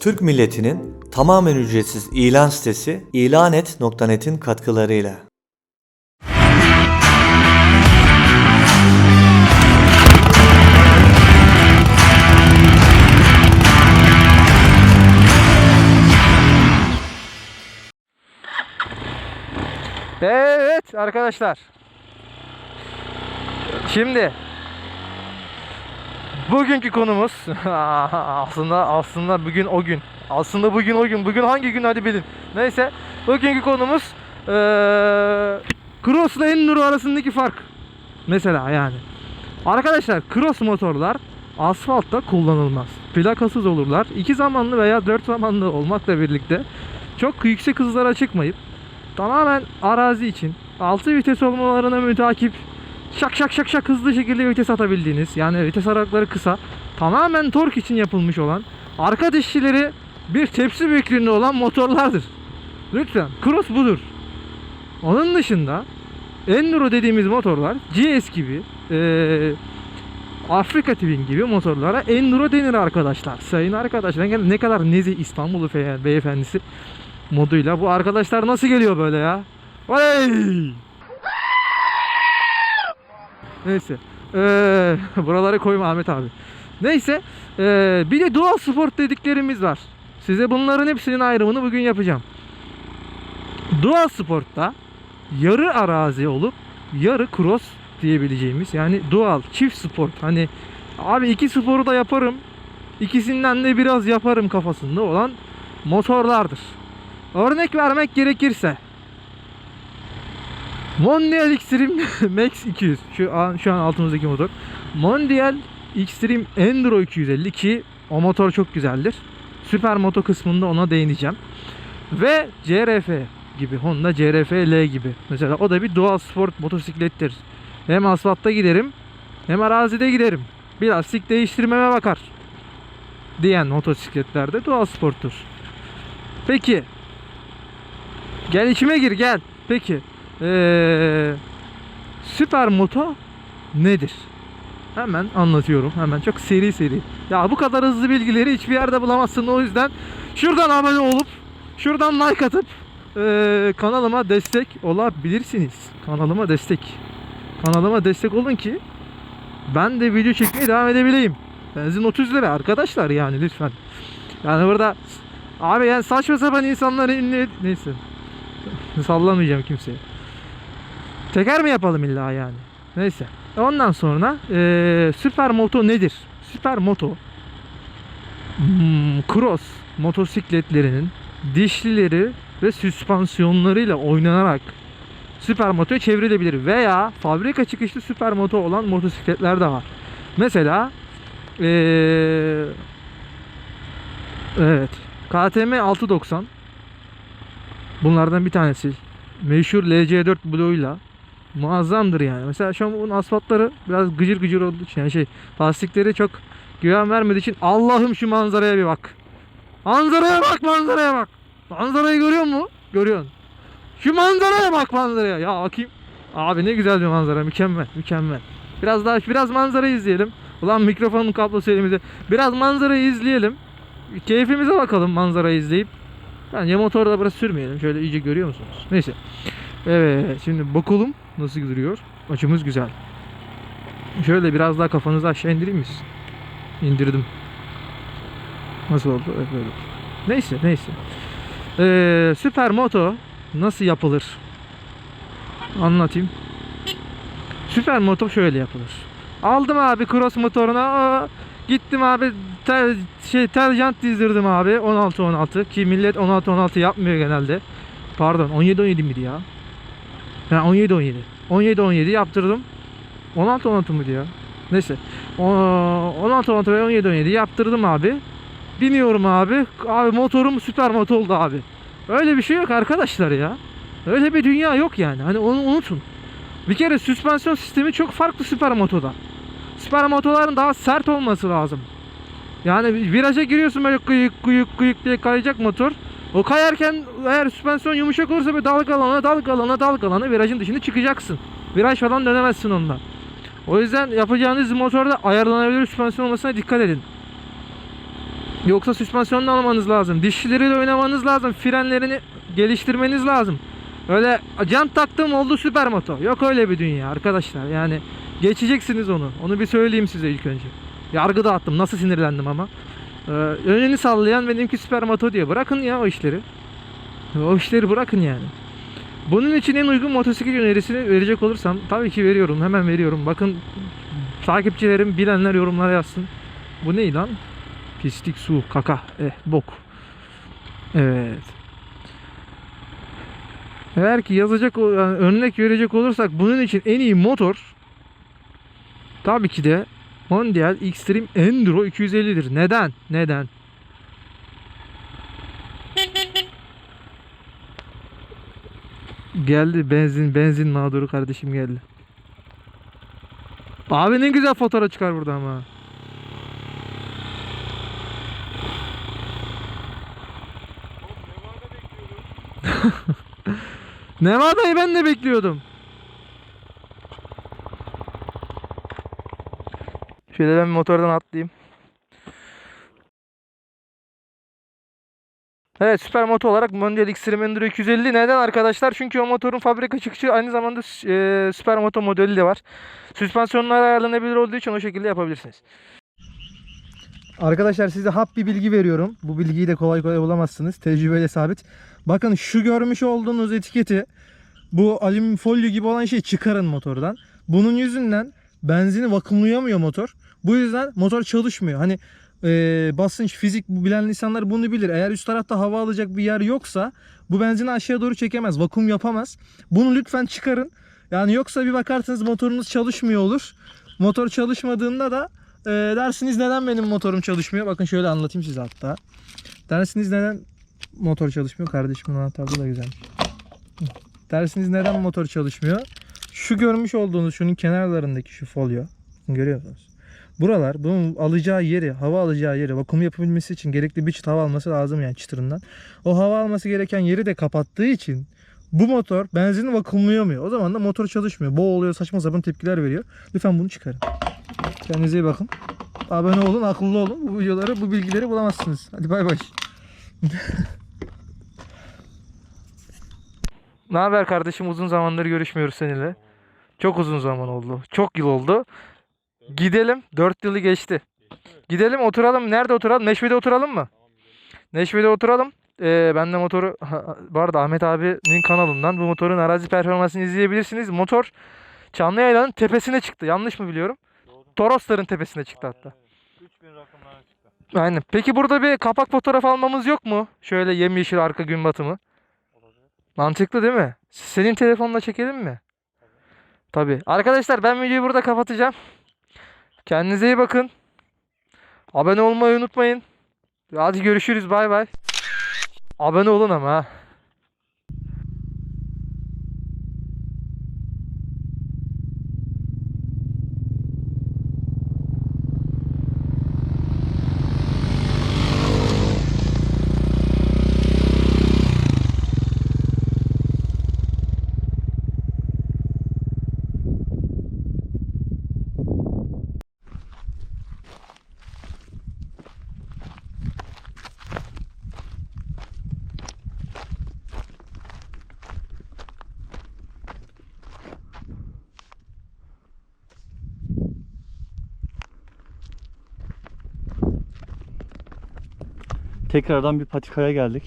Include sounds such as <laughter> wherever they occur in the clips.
Türk milletinin tamamen ücretsiz ilan sitesi ilanet.net'in katkılarıyla. Evet arkadaşlar. Şimdi bugünkü konumuz <laughs> aslında aslında bugün o gün. Aslında bugün o gün. Bugün hangi gün hadi bilin. Neyse bugünkü konumuz eee Cross'la Enduro arasındaki fark. Mesela yani. Arkadaşlar cross motorlar asfaltta kullanılmaz. Plakasız olurlar. İki zamanlı veya dört zamanlı olmakla birlikte çok yüksek hızlara çıkmayıp tamamen arazi için 6 vites olmalarına mütakip şak şak şak şak hızlı şekilde vites atabildiğiniz yani vites aralıkları kısa tamamen tork için yapılmış olan arka dişlileri bir tepsi büyüklüğünde olan motorlardır. Lütfen cross budur. Onun dışında Enduro dediğimiz motorlar GS gibi eee Afrika Twin gibi motorlara Enduro denir arkadaşlar. Sayın arkadaşlar ne kadar nezih İstanbul'u fe- beyefendisi moduyla. Bu arkadaşlar nasıl geliyor böyle ya? Oley! Neyse. Ee, <laughs> buraları koyma Ahmet abi. Neyse. ee, bir de dual sport dediklerimiz var. Size bunların hepsinin ayrımını bugün yapacağım. Dual sportta yarı arazi olup yarı cross diyebileceğimiz yani dual çift sport hani abi iki sporu da yaparım ikisinden de biraz yaparım kafasında olan motorlardır. Örnek vermek gerekirse Mondial Extreme <laughs> Max 200 şu an şu an altımızdaki motor. Mondial Extreme Enduro 250 ki o motor çok güzeldir. Süper moto kısmında ona değineceğim. Ve CRF gibi Honda CRF L gibi. Mesela o da bir dual sport motosiklettir. Hem asfaltta giderim hem arazide giderim. Bir lastik değiştirmeme bakar. Diyen motosikletlerde dual sporttur. Peki. Gel içime gir gel. Peki. Ee, süper moto nedir? Hemen anlatıyorum. Hemen çok seri seri. Ya bu kadar hızlı bilgileri hiçbir yerde bulamazsın. O yüzden şuradan abone olup şuradan like atıp ee, kanalıma destek olabilirsiniz. Kanalıma destek. Kanalıma destek olun ki ben de video çekmeye devam edebileyim. Benzin 30 lira arkadaşlar yani lütfen. Yani burada abi yani saçma sapan insanları ünlü neyse. Sallamayacağım kimseye. Teker mi yapalım illa yani? Neyse. Ondan sonra eee süper moto nedir? Süper moto hmm, cross motosikletlerinin dişlileri ve süspansiyonlarıyla oynanarak süper motoya çevrilebilir veya fabrika çıkışlı süper moto olan motosikletler de var. Mesela eee evet KTM 690 bunlardan bir tanesi meşhur LC4 bloğuyla muazzamdır yani. Mesela şu an bunun asfaltları biraz gıcır gıcır olduğu için yani şey lastikleri çok güven vermediği için Allah'ım şu manzaraya bir bak. Manzaraya bak manzaraya bak. Manzarayı görüyor musun? Görüyorsun. Şu manzaraya bak manzaraya. Ya bakayım. Abi ne güzel bir manzara. Mükemmel. Mükemmel. Biraz daha biraz manzarayı izleyelim. Ulan mikrofonun kablosu elimizde. Biraz manzarayı izleyelim. Keyfimize bakalım manzarayı izleyip. Bence motorda biraz sürmeyelim. Şöyle iyice görüyor musunuz? Neyse. Evet. Şimdi bakalım nasıl duruyor. Açımız güzel. Şöyle biraz daha kafanızı aşağı indireyim mi? İndirdim. Nasıl oldu? Evet böyle. Neyse neyse. Ee, süper moto nasıl yapılır? Anlatayım. Süper moto şöyle yapılır. Aldım abi cross motoruna. gittim abi tel, şey tel jant dizdirdim abi 16 16 ki millet 16 16 yapmıyor genelde. Pardon 17 17 miydi ya? Ha 17 17. 17 17 yaptırdım. 16 16 mıydı ya? Neyse. O, 16 16 ve 17 17 yaptırdım abi. Biniyorum abi. Abi motorum süper motor oldu abi. Öyle bir şey yok arkadaşlar ya. Öyle bir dünya yok yani. Hani onu unutun. Bir kere süspansiyon sistemi çok farklı süper motoda. Süper motoların daha sert olması lazım. Yani viraja giriyorsun böyle kıyık kıyık kıyık diye kayacak motor. O kayarken eğer süspansiyon yumuşak olursa böyle dalgalana dalgalana dalgalana virajın dışına çıkacaksın. Viraj falan dönemezsin ondan. O yüzden yapacağınız motorda ayarlanabilir süspansiyon olmasına dikkat edin. Yoksa süspansiyonunu almanız lazım. Dişlileriyle oynamanız lazım. Frenlerini geliştirmeniz lazım. Öyle jant taktım oldu süper moto. Yok öyle bir dünya arkadaşlar. Yani geçeceksiniz onu. Onu bir söyleyeyim size ilk önce. Yargı dağıttım. Nasıl sinirlendim ama. Ee, önünü sallayan benimki süper moto diyor. Bırakın ya o işleri. O işleri bırakın yani. Bunun için en uygun motosiklet önerisini verecek olursam tabii ki veriyorum. Hemen veriyorum. Bakın takipçilerim bilenler yorumlara yazsın. Bu ne lan? Pislik su, kaka, eh, bok. Evet. Eğer ki yazacak, yani örnek verecek olursak bunun için en iyi motor tabii ki de Mondial Extreme Enduro 250'dir. Neden? Neden? Geldi benzin benzin mağduru kardeşim geldi. Abi ne güzel fotoğraf çıkar burada ama. <laughs> Nevada'yı ben de bekliyordum. Şöyle ben motordan atlayayım. Evet süper moto olarak Mondial Extreme Enduro 250 neden arkadaşlar? Çünkü o motorun fabrika çıkışı aynı zamanda e, süper moto modeli de var. Süspansiyonlar ayarlanabilir olduğu için o şekilde yapabilirsiniz. Arkadaşlar size hap bir bilgi veriyorum. Bu bilgiyi de kolay kolay bulamazsınız. Tecrübeyle sabit. Bakın şu görmüş olduğunuz etiketi bu alüminyum folyo gibi olan şeyi çıkarın motordan. Bunun yüzünden benzini vakumlayamıyor motor. Bu yüzden motor çalışmıyor. Hani e, basınç, fizik bilen insanlar bunu bilir. Eğer üst tarafta hava alacak bir yer yoksa bu benzini aşağı doğru çekemez. Vakum yapamaz. Bunu lütfen çıkarın. Yani yoksa bir bakarsınız motorunuz çalışmıyor olur. Motor çalışmadığında da e, dersiniz neden benim motorum çalışmıyor? Bakın şöyle anlatayım size hatta. Dersiniz neden motor çalışmıyor? Kardeşimin anahtarı da güzel. Dersiniz neden motor çalışmıyor? Şu görmüş olduğunuz şunun kenarlarındaki şu folyo. Görüyor musunuz? Buralar bunun alacağı yeri, hava alacağı yeri vakum yapabilmesi için gerekli bir çıt hava alması lazım yani çıtırından. O hava alması gereken yeri de kapattığı için bu motor benzini vakumlayamıyor. O zaman da motor çalışmıyor. Boğuluyor, saçma sapan tepkiler veriyor. Lütfen bunu çıkarın. Kendinize iyi bakın. Abone olun, akıllı olun. Bu videoları, bu bilgileri bulamazsınız. Hadi bay bay. <laughs> Ne haber kardeşim? Uzun zamandır görüşmüyoruz seninle. Çok uzun zaman oldu. Çok yıl oldu. Gidelim. 4 yılı geçti. Gidelim oturalım. Nerede oturalım? Neşve'de oturalım mı? Neşve'de oturalım. Ee, ben de motoru <laughs> bu arada Ahmet abinin kanalından bu motorun arazi performansını izleyebilirsiniz. Motor Çamlıyayla'nın tepesine çıktı. Yanlış mı biliyorum? Torosların tepesine çıktı hatta. 3000 rakımlara çıktı. Aynen. Peki burada bir kapak fotoğraf almamız yok mu? Şöyle yemyeşil arka gün batımı. Olabilir. Mantıklı değil mi? Senin telefonla çekelim mi? Tabii. Arkadaşlar ben videoyu burada kapatacağım. Kendinize iyi bakın. Abone olmayı unutmayın. Hadi görüşürüz. Bay bay. Abone olun ama ha. Tekrardan bir patikaya geldik.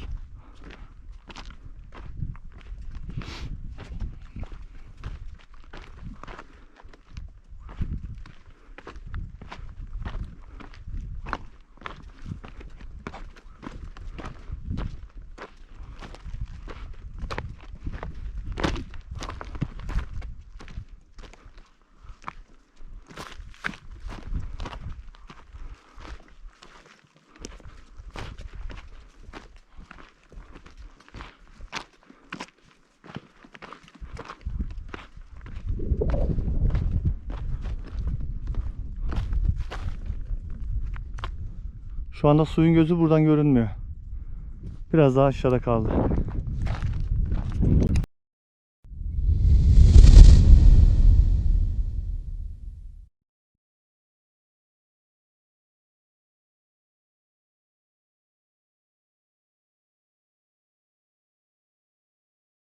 Şu anda suyun gözü buradan görünmüyor. Biraz daha aşağıda kaldı.